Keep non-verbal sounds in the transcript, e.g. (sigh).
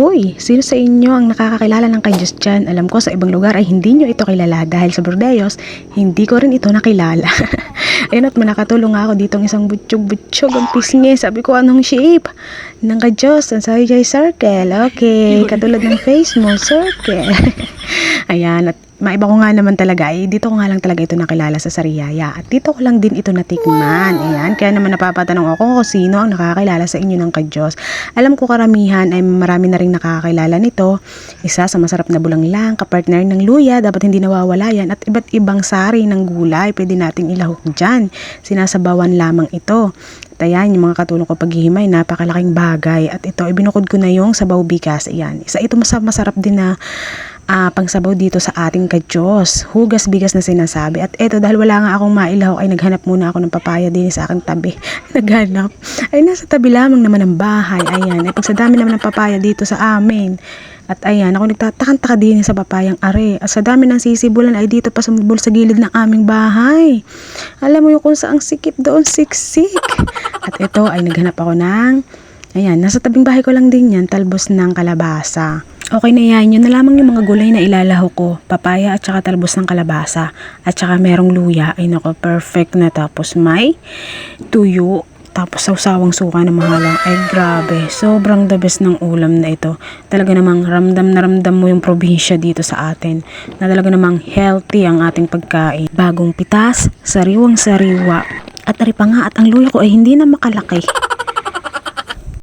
Uy, sino sa inyo ang nakakakilala ng kay Diyos dyan? Alam ko sa ibang lugar ay hindi nyo ito kilala dahil sa Burdeos, hindi ko rin ito nakilala. (laughs) Ayun at manakatulong ako ditong isang butsyog-butsyog ang pisngi. Sabi ko anong shape? Ng kay Diyos, ang ay circle. Okay, katulad ng face mo, circle. (laughs) Ayan, at maiba ko nga naman talaga, eh, dito ko nga lang talaga ito nakilala sa Sariaya. At dito ko lang din ito natikman. Ayan, kaya naman napapatanong ako kung sino ang nakakilala sa inyo ng kadyos. Alam ko karamihan ay marami na rin nakakilala nito. Isa sa masarap na bulanglang, kapartner ng luya, dapat hindi nawawala yan. At iba't ibang sari ng gulay, pwede nating ilahok dyan. Sinasabawan lamang ito. At ayan, yung mga katulong ko paghihimay, napakalaking bagay. At ito, ibinukod ko na yung sabaw bigas. Ayan, isa ito mas masarap din na ah, pangsabaw dito sa ating kadyos. Hugas bigas na sinasabi. At eto, dahil wala nga akong mailaw, ay naghanap muna ako ng papaya din sa aking tabi. (laughs) naghanap. Ay, nasa tabi lamang naman ng bahay. Ayan. Ay, pag sa dami naman ng papaya dito sa amin. At ayan, ako nagtatakang-taka din sa papayang are. At sa dami ng sisibulan ay dito pa sumubol sa gilid ng aming bahay. Alam mo yung kung saang sikip doon, siksik. At ito ay naghanap ako ng Ayan, nasa tabing bahay ko lang din yan, talbos ng kalabasa. Okay na yan, yun na lamang yung mga gulay na ilalaho ko. Papaya at saka talbos ng kalabasa. At saka merong luya. Ay nako, perfect na. Tapos may tuyo. Tapos sawsawang suka na mahalang. Ay grabe, sobrang the best ng ulam na ito. Talaga namang ramdam na ramdam mo yung probinsya dito sa atin. Na talaga namang healthy ang ating pagkain. Bagong pitas, sariwang sariwa. At ari pa nga at ang luya ko ay hindi na makalaki.